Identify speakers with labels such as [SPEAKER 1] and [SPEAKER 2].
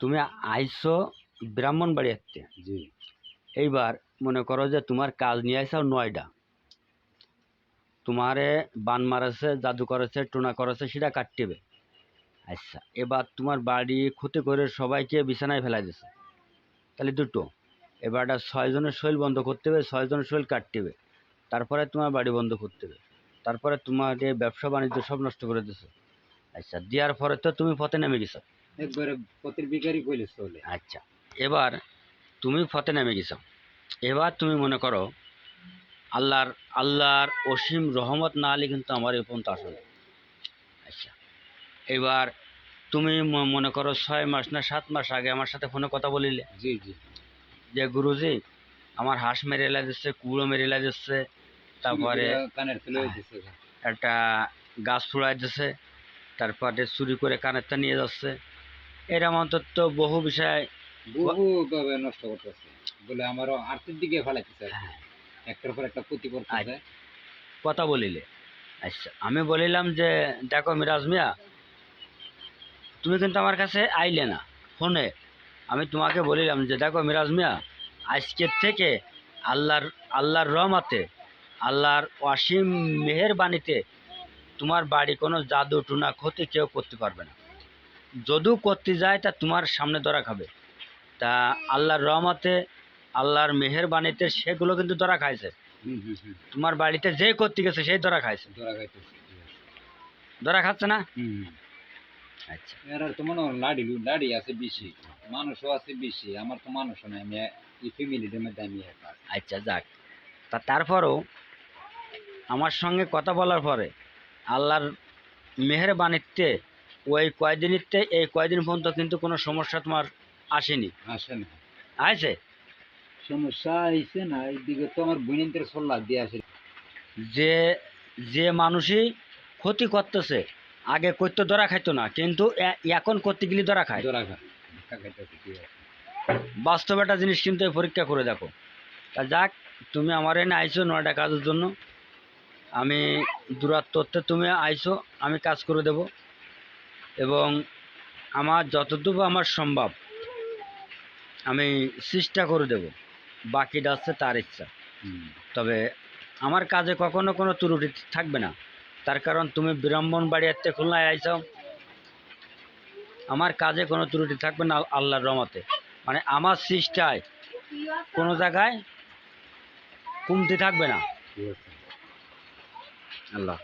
[SPEAKER 1] তুমি আইসো ব্রাহ্মণ বাড়ি আসতে
[SPEAKER 2] জি।
[SPEAKER 1] এইবার মনে করো যে তোমার কাজ নিয়ে আইসাও নয়ডা। তোমারে বান মারাছে জাদু করেছে টোনা করেছে সেটা কাটতেবে আচ্ছা এবার তোমার বাড়ি ক্ষতি করে সবাইকে বিছানায় ফেলাই দিছে। তাহলে দুটো। এবার একটা ছয়জনের শৈল বন্ধ করতে হবে ছয়জনের শৈল কাটতে হবে তারপরে তোমার বাড়ি বন্ধ করতে হবে। তারপরে তোমাকে ব্যবসা বাণিজ্য সব নষ্ট করে দিছে। আচ্ছা দেওয়ার পরে তো তুমি পথে নেমে গেছো।
[SPEAKER 2] একবারে পথের বিকারই কইলে চলে।
[SPEAKER 1] আচ্ছা। এবার তুমি ফতে নেমে গেছো। এবার তুমি মনে করো আল্লাহর আল্লাহর অসীম রহমত না আলে কিন্তু আমার এই পর্যন্ত আসলে আচ্ছা। এবার তুমি মনে করো ছয় মাস না সাত মাস আগে আমার সাথে ফোনে কথা বলিলে।
[SPEAKER 2] জি জি।
[SPEAKER 1] যে গুরুজি আমার হাঁস মেরে এলা দিচ্ছে কুড়ো মেরে এলা দিচ্ছে তারপরে
[SPEAKER 2] হইতেছে
[SPEAKER 1] একটা গাছ ফুড়াই দিচ্ছে তারপরে চুরি করে কানেরটা নিয়ে যাচ্ছে। এরম অন্তত বহু বিষয়
[SPEAKER 2] বহু নষ্ট করতেছে। বলে আমারও আর্থিক দিকে ফেলাইতেছে
[SPEAKER 1] হ্যাঁ।
[SPEAKER 2] একটার পর একটা ক্ষতি করতেছে
[SPEAKER 1] কথা বলিলে। আচ্ছা আমি বলিলাম যে দেখো মিরাজ মিয়া তুমি কিন্তু আমার কাছে আইলে না ফোনে। আমি তোমাকে বলিলাম যে দেখো মিরাজ মিয়া আজকের থেকে আল্লাহর আল্লাহর রহমাতে আল্লাহর অসীম মেহেরবাণীতে তোমার বাড়ি কোনো জাদু টুনা ক্ষতি কেউ করতে পারবে না। যদিও করতে যায় তা তোমার সামনে ধরা খাবে। তা আল্লাহর রহমতে আল্লাহর মেহেরবাণীতে সেগুলো কিন্তু ধরা খাইছে। তোমার বাড়িতে যে করতে গেছে সেই ধরা খাইছে।
[SPEAKER 2] ধরা
[SPEAKER 1] খাচ্ছে না? আচ্ছা।
[SPEAKER 2] এর তো মনে হয় লাড়ি লাড়ি আছে বেশি। মানুষও আছে বেশি আমার তো মানুষও নাই আমি এই ফ্যামিলির মধ্যে আমি একা
[SPEAKER 1] আচ্ছা যাক। তা তারপরও আমার সঙ্গে কথা বলার পরে আল্লাহর মেহের মেহেরবানিতে ওই কয়দিনিতে এই কয়দিন পর্যন্ত কিন্তু কোনো সমস্যা তোমার আসেনি?
[SPEAKER 2] আসে না।
[SPEAKER 1] আছে
[SPEAKER 2] সমস্যা আইছে না এইদিকে তো আমার বোনের সল্লা দিয়ে আসে।
[SPEAKER 1] যে যে মানুষই ক্ষতি করতেছে আগে করতে ধরা খাইতো না কিন্তু এখন করতে গেলে ধরা খায়।
[SPEAKER 2] ধরা খা দেখা খাইতেছে কি আছে।
[SPEAKER 1] বাস্তব একটা জিনিস কিন্তু এই পরীক্ষা করে দেখো। তা যাক তুমি আমার এনে আইছো নয়টা কাজের জন্য। আমি দূরত্বতে তুমি আইছো আমি কাজ করে দেব। এবং আমার যতটুকু আমার সম্ভব আমি চেষ্টা করে দেব। বাকিটা হচ্ছে তার ইচ্ছা। তবে আমার কাজে কখনো কোনো ত্রুটি থাকবে না। তার কারণ তুমি ব্রাহ্মণ বাড়ি এতে খুলনায় আইছো। আমার কাজে কোনো ত্রুটি থাকবে না আল্লাহর রহমতে। মানে আমার চেষ্টায় কোনো জায়গায় কমতি থাকবে না। আল্লাহ